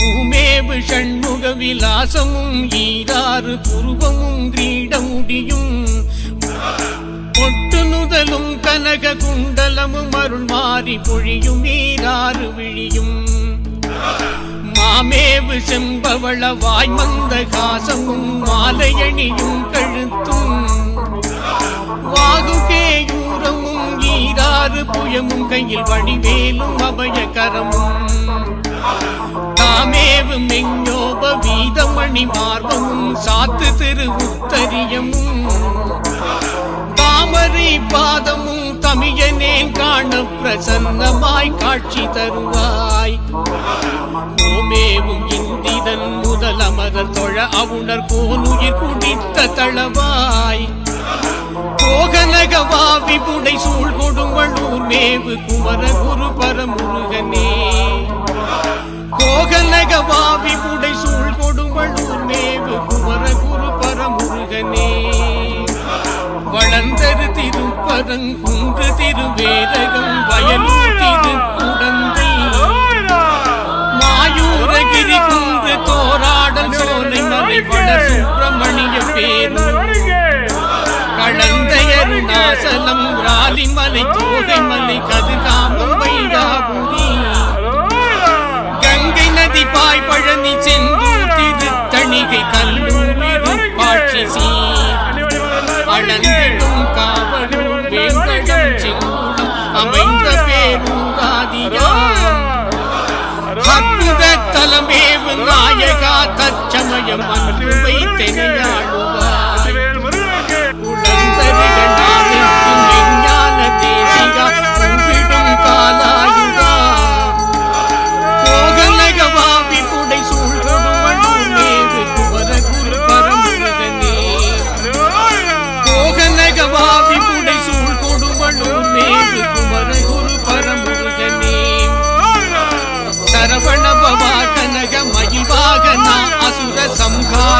பூமேவு ஷண்முக விலாசமும் ஈராறு புருவமும் கிரீடமுடியும். பொட்டு நுதலும் கனக குண்டலமும் அருள் மாறி பொழியும் ஈராறு விழியும். மாமேவு செம்பவள வாய்மந்த காசமும் மாலையணியும் கழுத்தும். வாகும் ஈராறு கையில் வடிவேலும் அபயகரமும். தாமேவும் மெஞ்சோப வீதமணி மார்பமும் சாத்து திரு உத்தரியமும். தாமரை பாதமும் தமியனேன் காண பிரசன்னமாய் காட்சி தருவாய். ஓமேவும் இந்திதன் முதல் அமரர் தொழ அவுணர் கோனுயிர் குடித்த தளவாய். கோகனகவா புடை சூழ் கொடுமளூர் மேவு குமர குரு பரமுருகனே. கோகனகவா புடை சூழ் கொடுமளூர் மேவு குமர குரு பரமுருகனே. வளர்ந்தரு திருப்பரங்குன்று திருவேதகம் வயலூர் திருக்குடந்தை. மாயூரகிரி குன்று தோராடல் சோலை மலை வளர் சுப்பிரமணிய பேரு கழந்தையருணாசலம் ராலிமலை கோடைமலை கதிராமம் வைகாபுரி கங்கை நதி பாய் பழனி செந்தூர் திருத்தணிகை கல்லூரி காட்சி சீர் அளந்திடும் காவலூர் வேங்கடம் செங்குடம் அமைந்த பேரூராதியாம் அற்புத தலமேவு நாயகா தச்சமயம் அன்பு வைத்தெனையாளும் சரவணபவா கனக மயில் வாகனா அசுர சம்ஹார